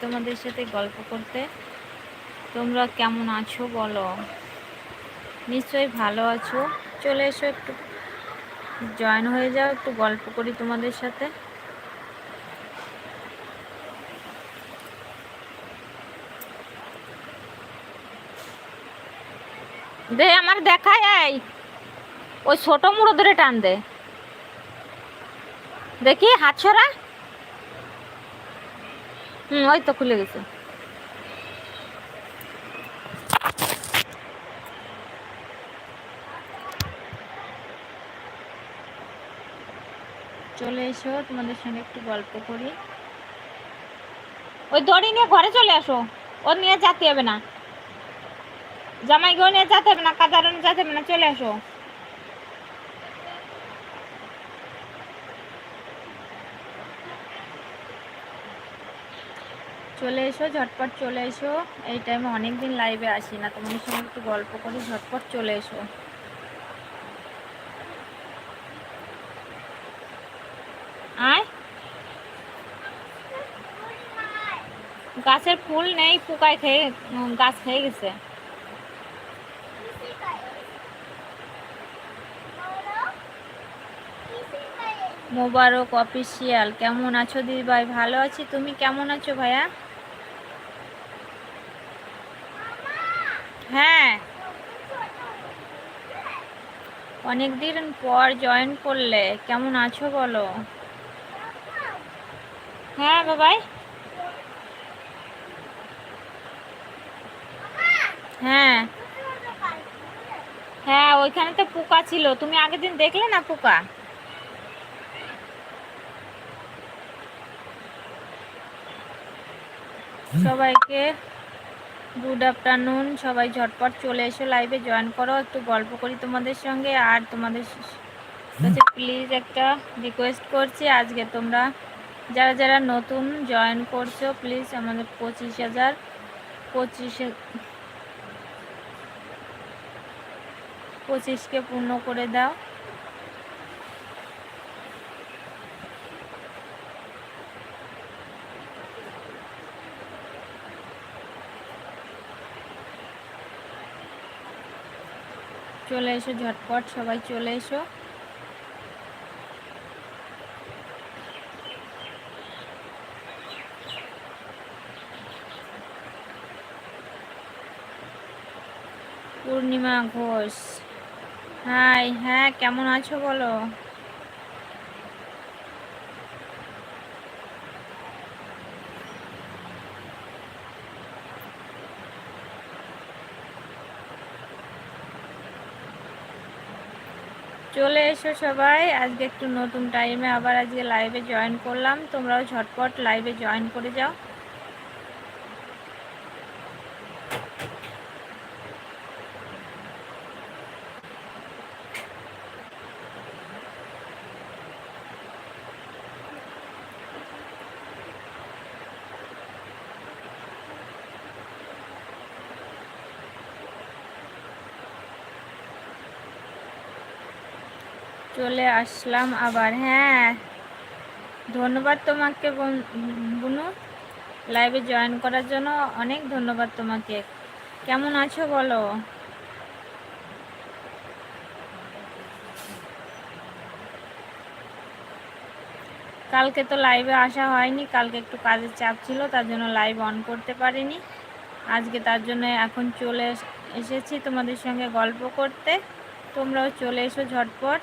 তোমাদের সাথে গল্প করতে। তোমরা কেমন আছো বলো? নিশ্চয়ই ভালো আছো। চলে এসো একটু। জয়েন হয়ে যাও, একটু গল্প করি তোমাদের সাথে। দে, আমার দেখায় এই ওই ছোট মুড়ো ধরে টান দে। দেখি, হাত ছড়া হুম ওই তো খুলে গেছে। চলে এসো তোমাদের সঙ্গে একটু গল্প করি। ওই দড়ি নিয়ে ঘরে চলে আসো ও নিয়ে যেতে হবে না। জামাই গো নিয়ে যেতে হবে না কাদারও নিয়ে যেতে হবে না চলে আসো। চলে এসো, ঝটপট চলে এসো। এই টাইমে অনেক দিন লাইভে আসি না, তোমাদের সঙ্গে একটু গল্প করি, ঝটপট চলে এসো। আয়। গাছের ফুল নেই, পোকায় খেয়ে গাছ খেয়ে গেছে। মোবারক অফিসিয়াল, কেমন আছো দিদি ভাই ভালো আছি, তুমি কেমন আছো ভাইয়া? হ্যাঁ। অনেক দিন পর জয়েন করলে, কেমন আছো বলো? হ্যাঁ বাবাই। হ্যাঁ। হ্যাঁ ওইখানে তো পোকা ছিল। তুমি আগের দিন দেখলে না পোকা? সবাইকে গুড আফটারনুন সবাই ঝটপট চলে এসো লাইভে জয়েন করো, একটু গল্প করি তোমাদের সঙ্গে, আর তোমাদের কাছে প্লিজ একটা রিকোয়েস্ট করছি, আজকে তোমরা যারা যারা নতুন জয়েন করছ প্লিজ আমাদের পঁচিশ হাজার, পঁচিশে পঁচিশকে পূর্ণ করে দাও। চলে এসো ঝটপট সবাই চলে এসো। পূর্ণিমা ঘোষ। হাই হ্যাঁ কেমন আছো বলো? চলে এসো সবাই। আজকে একটু নতুন টাইমে আবার আজকে লাইভে জয়েন করলাম। তোমরাও ঝটপট লাইভে জয়েন করে যাও। চলে আসলাম আবার হ্যাঁ। ধন্যবাদ তোমাকে বন- লাইভে জয়েন করার জন্য অনেক ধন্যবাদ তোমাকে। কেমন আছো বলো? কালকে তো লাইভে আসা হয়নি, কালকে একটু কাজের চাপ ছিল, তার জন্য লাইভ অন করতে পারিনি। আজকে তার জন্য এখন চলে এসেছি তোমাদের সঙ্গে গল্প করতে। তোমরাও চলে এসো ঝটপট।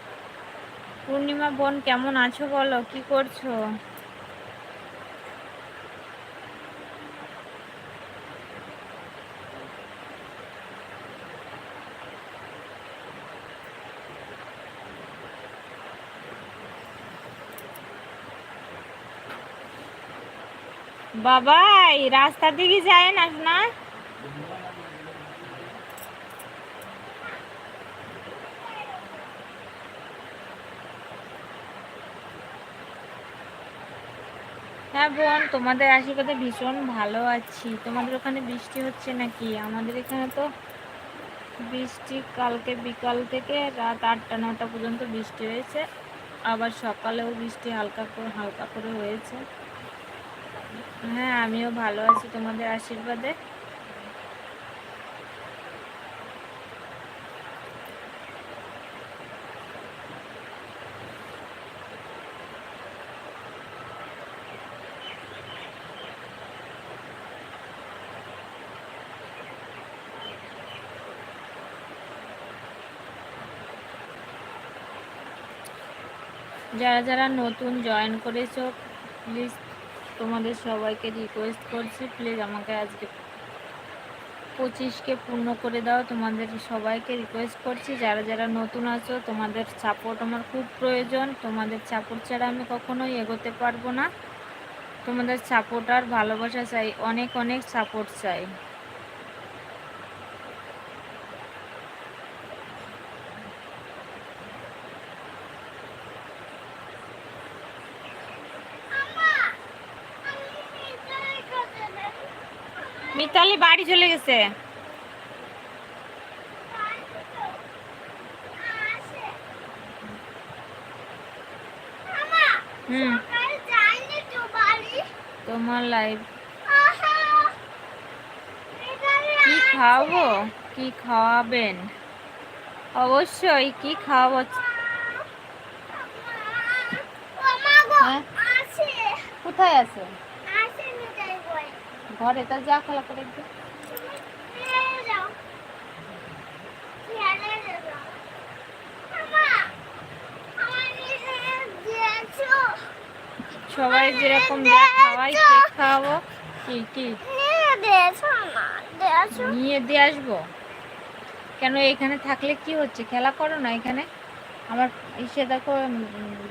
পূর্ণিমা বোন কেমন আছো বলো? কি করছ? বাবাই রাস্তার দিকে যায় না না? হ্যাঁ বোন, তোমাদের আশীর্বাদে ভীষণ ভালো আছি। তোমাদের ওখানে বৃষ্টি হচ্ছে নাকি? আমাদের এখানে তো বৃষ্টি কালকে বিকাল থেকে রাত আটটা নটা পর্যন্ত বৃষ্টি হয়েছে। আবার সকালেও বৃষ্টি হালকা করে হালকা করে হয়েছে। হ্যাঁ আমিও ভালো আছি তোমাদের আশীর্বাদে। যারা যারা নতুন জয়েন করেছ প্লিজ তোমাদের সবাইকে রিকোয়েস্ট করছি। প্লিজ আমাকে আজকে পঁচিশকে পূর্ণ করে দাও। তোমাদের সবাইকে রিকোয়েস্ট করছি। যারা যারা নতুন আছো, তোমাদের সাপোর্ট আমার খুব প্রয়োজন। তোমাদের সাপোর্ট ছাড়া আমি কখনোই এগোতে পারব না। তোমাদের সাপোর্ট আর ভালোবাসা চাই, অনেক অনেক সাপোর্ট চাই। মিতালি বাড়ি চলে গেছে। হুম। তোমার লাইভ কি খাওয়াবো কি খাওয়াবেন? অবশ্যই কি খাওয়াবো? হ্যাঁ? কোথায় আছে? ঘরে তার যা খেলা করে সবাই যেরকম যা খাওয়াই কেক খাওয়াবো। কি কি? নিয়ে দিয়ে আসব। কেন এখানে থাকলে কি হচ্ছে? খেলা করো না এখানে? আমার ইসে দেখো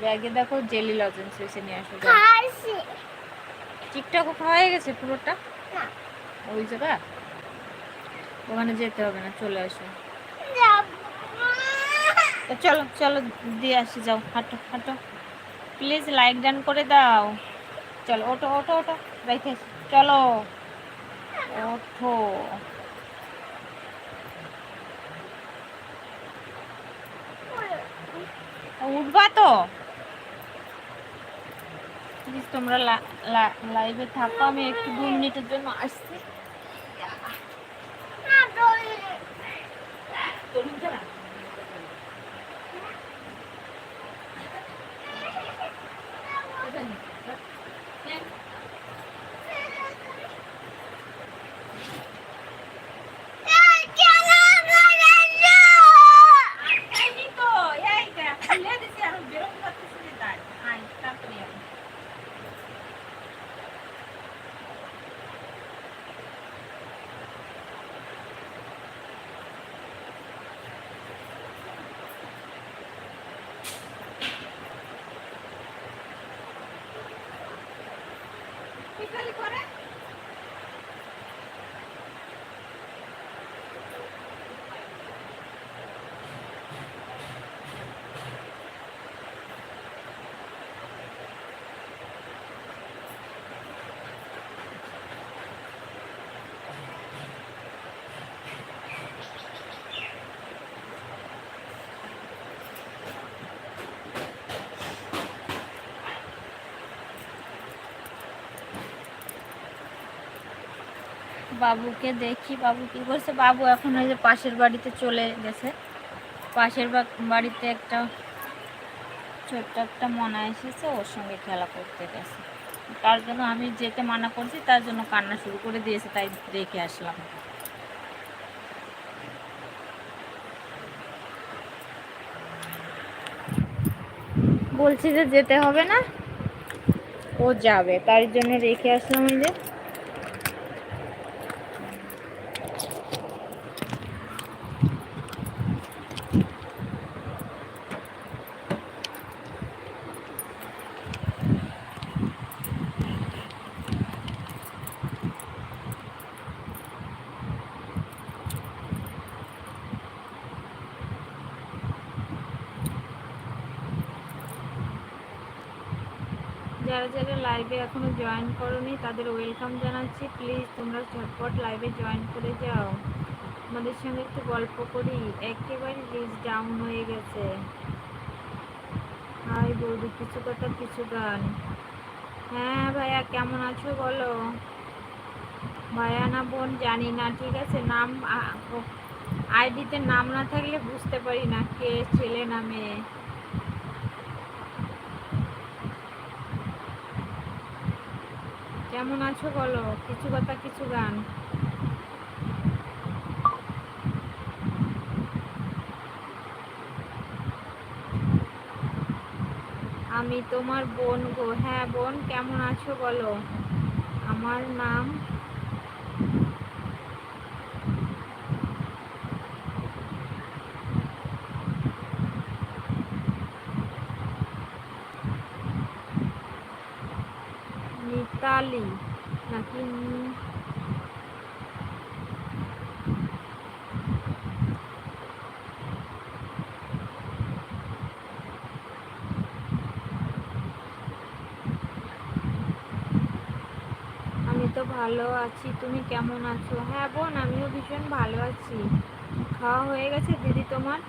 ব্যাগে দেখো জেলি লজেন্স এসে নিয়ে আসো। যাও। টিকটক হয়ে গেছে পুরোটা? ওই জায়গা ওখানে যেতে হবে না, চলে আসো। চলো চলো, দিয়ে আসি, যাও, হাঁটো হাঁটো। প্লিজ লাইক ডান করে দাও। চলো ওটো ওটো ওটো রেখে চলো, ওঠো। উঠবা তো? তোমরা লাইভে থাকো। আমি একটু দু মিনিটের জন্য আসছি এই তো, এই দেখ, খুলে দিছি, আরও বেরোতে পারতেছি না তাই। আয়, তাড়াতাড়ি আয়। পিকালি করে। বাবুকে দেখি, বাবু কি করছে? বাবু এখন ওই যে পাশের বাড়িতে চলে গেছে। পাশের বাড়িতে একটা ছোট্ট একটা মনা এসেছে, ওর সঙ্গে খেলা করতে গেছে। তার জন্য আমি যেতে মানা করছি, তার জন্য কান্না শুরু করে দিয়েছে, তাই দেখে আসলাম। বলছি যে যেতে হবে না। ও যাবে, তার জন্য রেখে আসলাম এই যে যারা যারা লাইভে এখনও জয়েন করনি, তাদের ওয়েলকাম জানাচ্ছি। প্লিজ তোমরা ঝটপট লাইভে জয়েন করে যাও। আমাদের সঙ্গে একটু গল্প করি। একেবারে রিচ ডাউন হয়ে গেছে। হাই বৌদি, কিছু কথা, কিছু গান। হ্যাঁ ভাইয়া, কেমন আছো বলো? ভাইয়া না বোন, জানি না, ঠিক আছে? নাম আইডিতে নাম না থাকলে বুঝতে পারি না কে, ছেলে না মেয়ে। কেমন আছো বলো? কিছু কথা, কিছু গান। আমি তোমার বোন গো। হ্যাঁ বোন, কেমন আছো বলো? আমার নাম মিতালি নাকি ভালো আছি। তুমি কেমন আছো? হ্যাঁ বোন, আমিও ভীষণ ভালো আছি। খাওয়া হয়ে গেছে দিদি তোমার?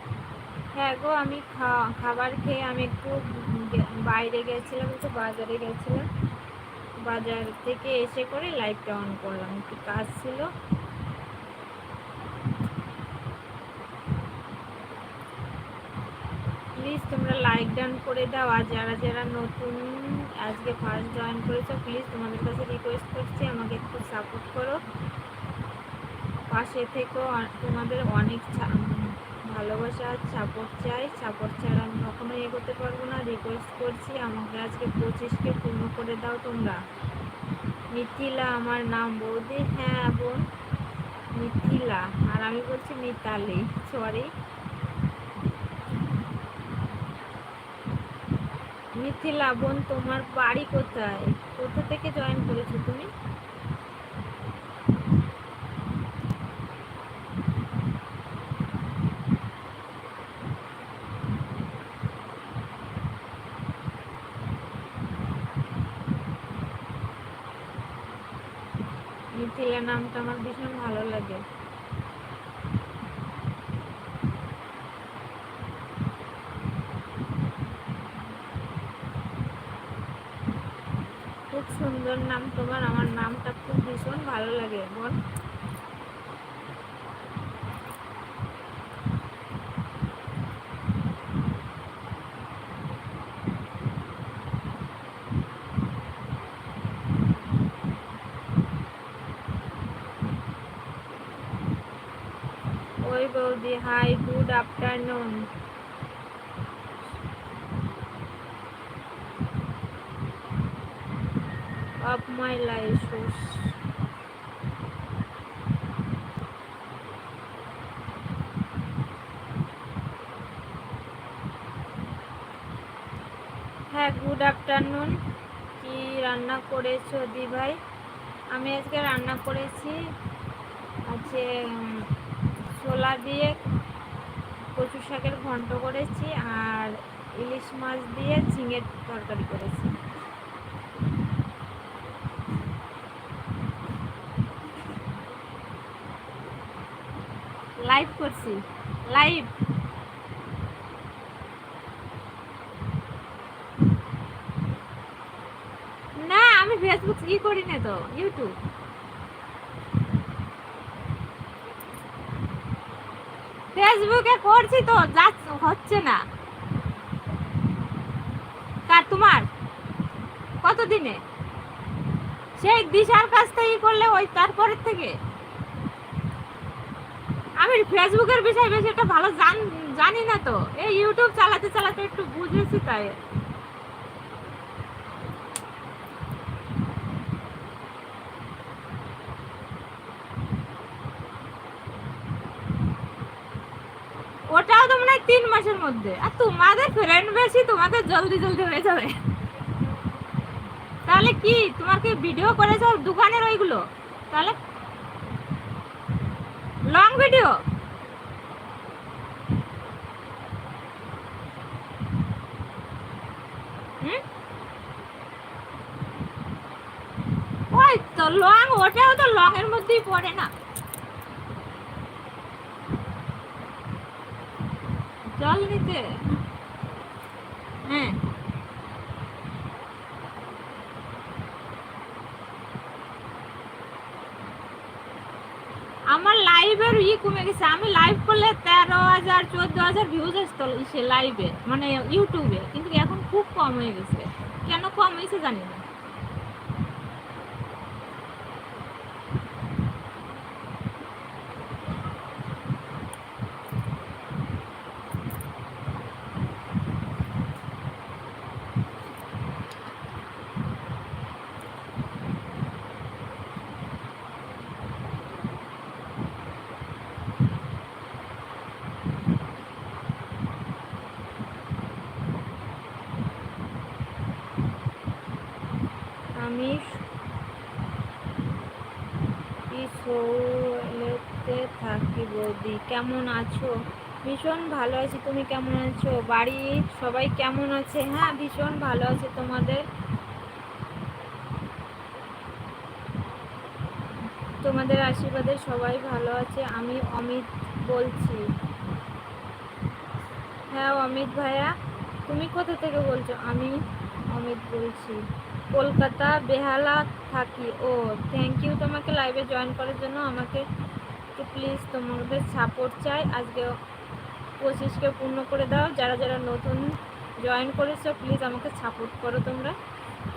হ্যাঁ গো, আমি খাবার খেয়ে আমি একটু বাইরে গেছিলাম, একটু বাজারে গেছিলাম। বাজার থেকে এসে করে লাইটটা অন করলাম। একটু কাজ ছিল। প্লিজ তোমরা লাইক ডান করে দাও। আর যারা যারা নতুন আজকে ফার্স্ট জয়েন করেছ প্লিজ তোমাদের কাছে রিকোয়েস্ট করছি, আমাকে একটু সাপোর্ট করো। পাশে থেকেও তোমাদের অনেক ভালোবাসা সাপোর্ট চাই। সাপোর্ট ছাড়া আমি কখনোই এগোতে পারব না। রিকোয়েস্ট করছি, আমাকে আজকে পঁচিশকে পূর্ণ করে দাও তোমরা। মিথিলা, আমার নাম বৌদি। হ্যাঁ বোন। মিথিলা, আর আমি বলছি মিতালি। সরি মিথিলা, বোন, তোমার বাড়ি কোথায়? কোথা থেকে জয়েন করেছ তুমি মিথিলা নামটা আমার ভীষণ ভালো লাগে খুব সুন্দর নাম তোমার আমার নামটা খুব ভীষণ ভালো লাগে বোন ওই বৌদি hi good afternoon of my life হ্যাঁ গুড আফটারনুন কি রান্না করেছ দি ভাই আমি আজকে রান্না করেছি আছে ছোলা দিয়ে কচু শাকের ঘন্ট করেছি আর ইলিশ মাছ দিয়ে ঝিঙের তরকারি করেছি। লাইভ করছি। লাইভ না আমি ফেসবুক ই করি না তো ইউটিউব ফেসবুকে করছি তো হচ্ছে না। কার, তোমার? কতদিনে? সেই দিশার কাছ থেকে করলে ওই তারপরের থেকে। আমি ফেসবুকের বিষয়ে বেশি একটা ভালো জানি না তো। এই ইউটিউব চালাতে চালাতে একটু বুঝেছি তাই ওটাও তো মনে হয় তিন মাসের মধ্যে। আর তোমাদের ফ্রেন্ড বেশি, তোমাদের জলদি জলদি হয়ে যাবে। তাহলে কি, তোমার কি ভিডিও করেছ দোকানের ওইগুলো? তাহলে লং ভিডিও ওই তো লং ওটাও তো লং এর মধ্যেই পড়ে না। জল নিতে? হ্যাঁ। আমার লাইভের ই কমে গেছে। আমি লাইভ করলে তেরো হাজার, চোদ্দ হাজার ভিউজ আসতো সে লাইভে মানে ইউটিউবে কিন্তু এখন খুব কম হয়ে গেছে। কেন কম হয়েছে জানি না। বৌদি কেমন আছো? ভীষণ ভালো আছি, তুমি কেমন আছো? বাড়ি সবাই কেমন আছে? হ্যাঁ ভীষণ ভালো আছে তোমাদের। তোমাদের আশীর্বাদে সবাই ভালো আছে, আমি অমিত বলছি। হ্যাঁ অমিত ভাইয়া, তুমি কোথা থেকে বলছো? আমি অমিত বলছি। কলকাতা বেহালা থাকি। ও থ্যাংক ইউ তোমাকে লাইভে জয়েন করার জন্য আমাকে প্লিজ তোমাদের সাপোর্ট চাই। আজকে পঁচিশকে পূর্ণ করে দাও। যারা যারা নতুন জয়েন করেছ প্লিজ আমাকে সাপোর্ট করো তোমরা।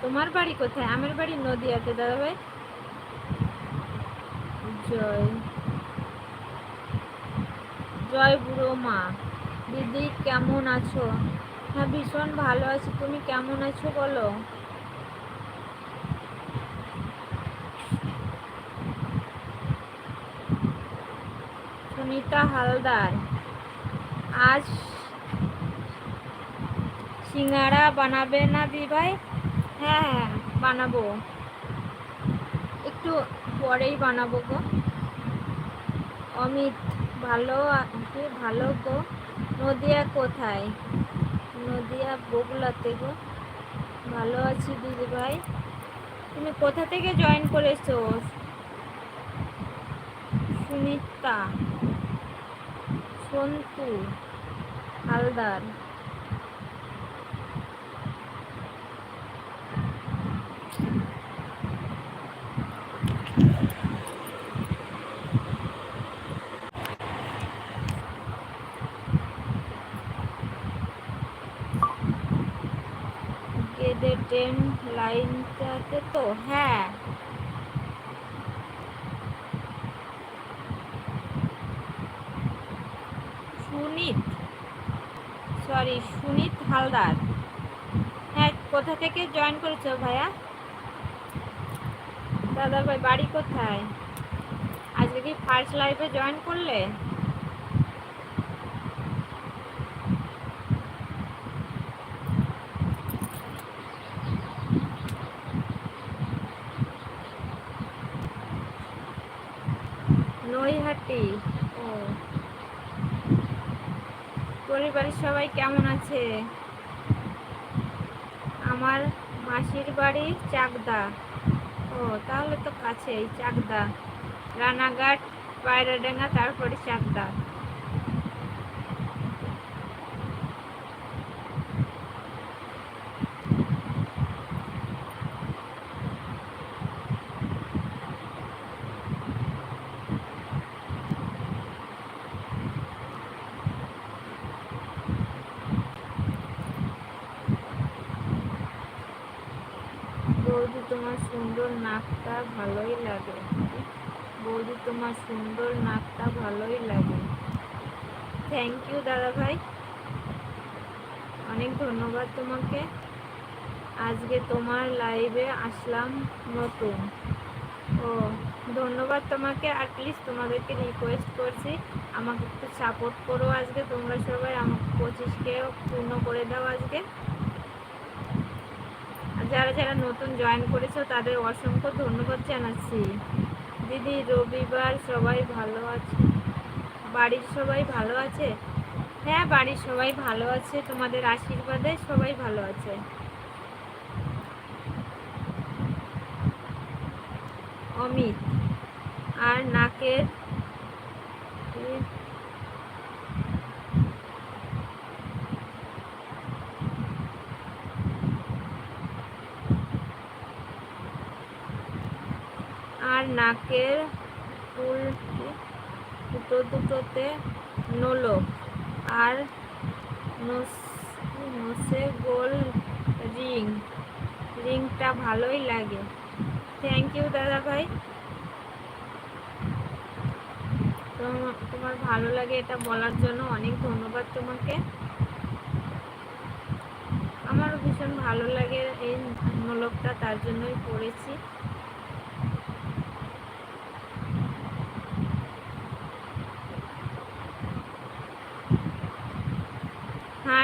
তোমার বাড়ি কোথায়? আমার বাড়ি নদীয়াতে, দাদাভাই। জয়। জয় বুড়ো মা। দিদি, কেমন আছো? হ্যাঁ ভীষণ ভালো আছি। তুমি কেমন আছো বলো? সুনিতা হালদার। আজ সিঙ্গারা বানাবে না দি ভাই হ্যাঁ হ্যাঁ বানাবো। একটু পরেই বানাবো গো। অমিত, ভালো ভালো গো। নদিয়া কোথায়? নদিয়া বগুলাতে গো। ভালো আছি দিদি ভাই তুমি কোথা থেকে জয়েন করেছ? সুনিতা সন্তু হালদার। গেদে ট্রেন লাইনটাতে তো হ্যাঁ সুনিত সরি সুনিত হালদার হ্যাঁ কোথা থেকে জয়েন করেছ ভাইয়া? দাদার ভাই, বাড়ি কোথায়? আজকে কি ফার্স্ট লাইফে জয়েন করলে? নৈহাটি। ও। পরিবারের সবাই কেমন আছে? আমার মাসির বাড়ি চাকদা। ও তাহলে তো কাছেই চাকদা। রানাঘাট পায়রাডাঙ্গা তারপরে চাকদা। বৌদি, তোমার সুন্দর নাকটা ভালোই লাগে। বৌদি, তোমার সুন্দর নাকটা ভালোই লাগে। থ্যাংক ইউ দাদা ভাই। অনেক ধন্যবাদ তোমাকে। আজকে তোমার লাইভে আসলাম নতুন। ও, ধন্যবাদ তোমাকে। প্লিজ তোমাদেরকে রিকোয়েস্ট করছি। আমাকে একটু সাপোর্ট করো আজকে। তোমরা সবাই আমাকে পঁচিশকে পূর্ণ করে দাও আজকে। যারা যারা নতুন জয়েন করেছ, তাদের অসংখ্য ধন্যবাদ জানাচ্ছি। দিদি, রবিবার সবাই ভালো আছে? বাড়ির সবাই ভালো আছে? হ্যাঁ বাড়ির সবাই ভালো আছে। তোমাদের আশীর্বাদে সবাই ভালো আছে। অমিত, আর নাকের নাকের ফুল দুটো দুটোতে নোলক আর নোস- গোল রিং। রিংটা ভালোই লাগে। থ্যাংক ইউ দাদা ভাই। তোমা- তোমার ভালো লাগে এটা বলার জন্য অনেক ধন্যবাদ তোমাকে। আমারও ভীষণ ভালো লাগে এই নোলকটা তার জন্যই পড়েছি।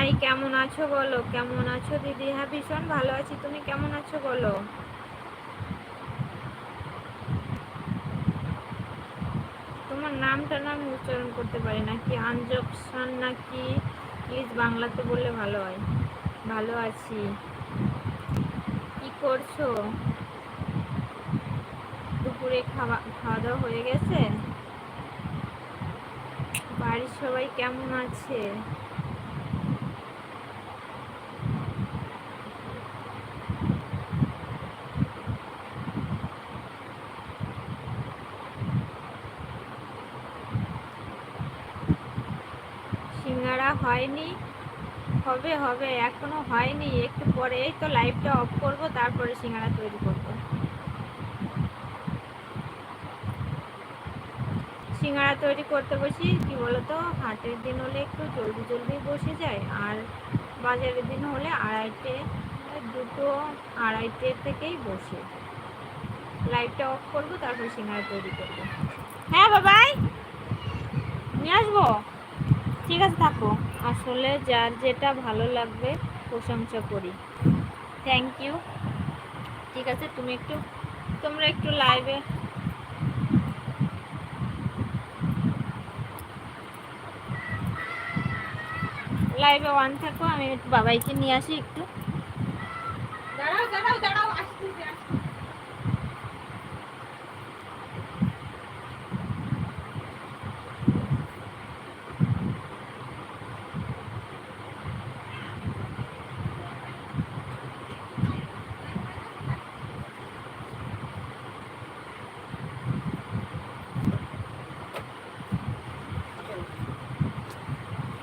হাই কেমন আছো বলো? কেমন আছো দিদি? হ্যাঁ ভীষণ ভালো আছি। তুমি কেমন আছো বলো? তোমার নামটা না আমি উচ্চারণ করতে পারি না। কি আনজকশন না কি? প্লিজ বাংলাতে বললে ভালো হয়। ভালো আছি। কি করছ? দুপুরে খাওয়া খাওয়া দাওয়া হয়ে গেছে? বাড়ির সবাই কেমন আছে সিঙ্গারা হয়নি। হবে হবে, এখনও হয়নি। একটু পরে এই তো লাইভটা অফ করব, তারপরে সিঙ্গারা তৈরি করব। সিঙ্গারা তৈরি করতে বসি, কি বলতো, হাটের দিন হলে একটু জলদি জলদি বসে যায়, আর বাজারের দিন হলে আড়াইটে, দুটো, আড়াইটে থেকেই বসে। লাইভটা অফ করব, তারপর সিঙ্গারা তৈরি করব। হ্যাঁ বাবাই, নিয়ে আসব? ঠিক আছে, থাকো। আসলে যার যেটা ভালো লাগবে, প্রশংসা করি। থ্যাংক ইউ ঠিক আছে, তুমি একটু, তোমরা একটু লাইভে লাইভে ওয়ান থাকো, আমি বাবাইকে নিয়ে আসি একটু। দাঁড়াও দাঁড়াও দাঁড়াও, আসতেছি আসতেছি।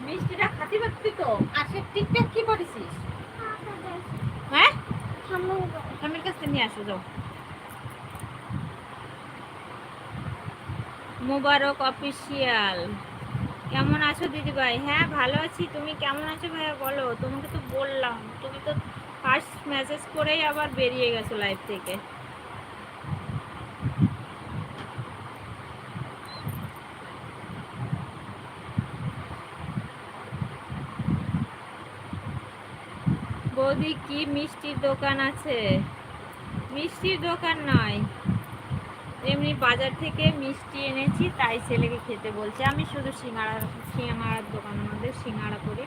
মিষ্টিটা খাতে পারতি তো আর সে টিকটক কি করেছিস হ্যাঁ স্বামীর কাছে নিয়ে আসো যাও মোবারক অফিসিয়াল কেমন আছো দিদি ভাই হ্যাঁ ভালো আছি। তুমি কেমন আছো ভাইয়া বলো? তোমাকে তো বললাম। তুমি তো ফার্স্ট মেসেজ করেই আবার বেরিয়ে গেছো লাইভ থেকে। বৌদি, কি মিষ্টির দোকান আছে? মিষ্টির দোকান নয়। এমনি বাজার থেকে মিষ্টি এনেছি, তাই ছেলেকে খেতে বলছে। আমি শুধু সিঙ্গাড়া সিঙ্গাড়ার দোকান আমাদের সিঙ্গাড়া করি।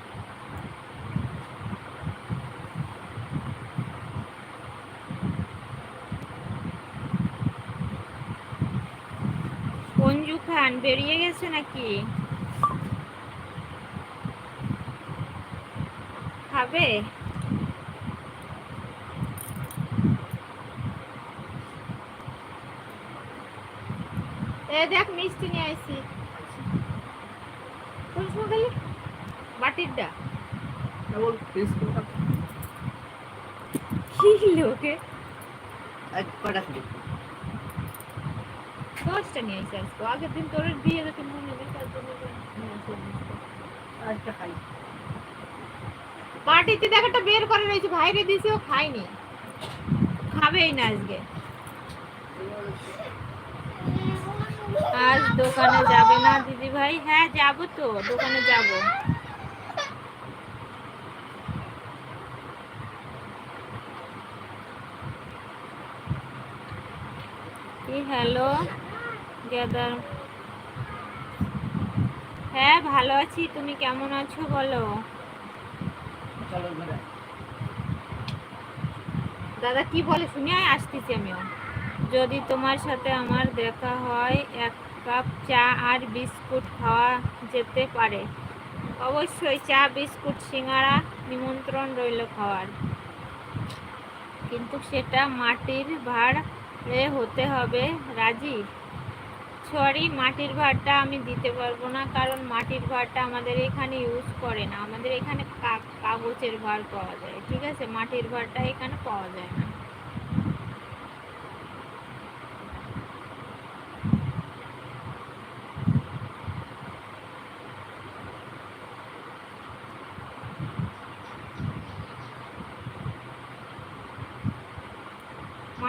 অঞ্জু খান, বেরিয়ে গেছে নাকি? খাবে? এ দেখ মিষ্টি নিয়ে আইছি। কোন সময় গেলি বাটিরটা পিস কি লোকে এক কটা ছিল দশটা নিয়ে আইছি আজকে। আগের দিন তোর দিয়ে যেতে মনে নেই জন্য তো মিষ্টি। খাই। বাটিতে দেখ একটা বের করে রয়েছে ভাইরে দিছে ও খায়নি। খাবেই না আজকে। আজ দোকানে যাবে না দিদি ভাই হ্যাঁ যাব তো, দোকানে যাব। হ্যালো, গেদার? হ্যাঁ ভালো আছি, তুমি কেমন আছো বলো? দাদা, কি বলে? শুনে আসতেছি আমিও। যদি তোমার সাথে আমার দেখা হয়, এক কাপ চা আর বিস্কুট খাওয়া যেতে পারে। অবশ্যই চা, বিস্কুট, সিঙ্গারা নিমন্ত্রণ রইল খাওয়ার। কিন্তু সেটা মাটির ভাড়ে হতে হবে, রাজি? সরি, মাটির ভাড়টা আমি দিতে পারব না, কারণ মাটির ভাড়টা আমাদের এখানে ইউজ করে না। আমাদের এখানে কাগজের ভাড় পাওয়া যায়, ঠিক আছে? মাটির ভাড়টা এখানে পাওয়া যায় না।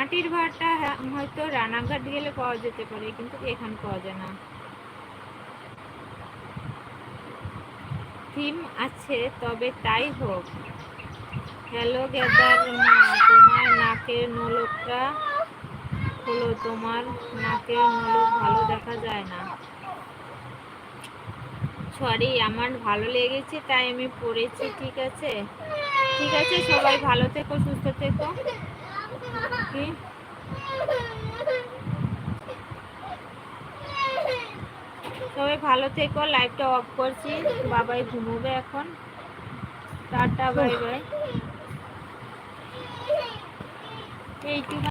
মাটির ভাড়টা হ্যাঁ, হয়তো রানাঘাট গেলে পাওয়া যেতে পারে কিন্তু এখানে পাওয়া যায় না। থিম আছে তবে তাই হোক। হ্যালো গেদার তোমার নাকের নোলকটা হলো তোমার নাকের নোলক ভালো দেখা যায় না। সরি আমার ভালো লেগেছে তাই আমি পড়েছি ঠিক আছে? ঠিক আছে সবাই ভালো থেকো সুস্থ থেকো। কি সবাই ভালো থেকো লাইভটা অফ করছি। বাবাই ঘুমোবে এখন। Tata bye bye. এইটুকু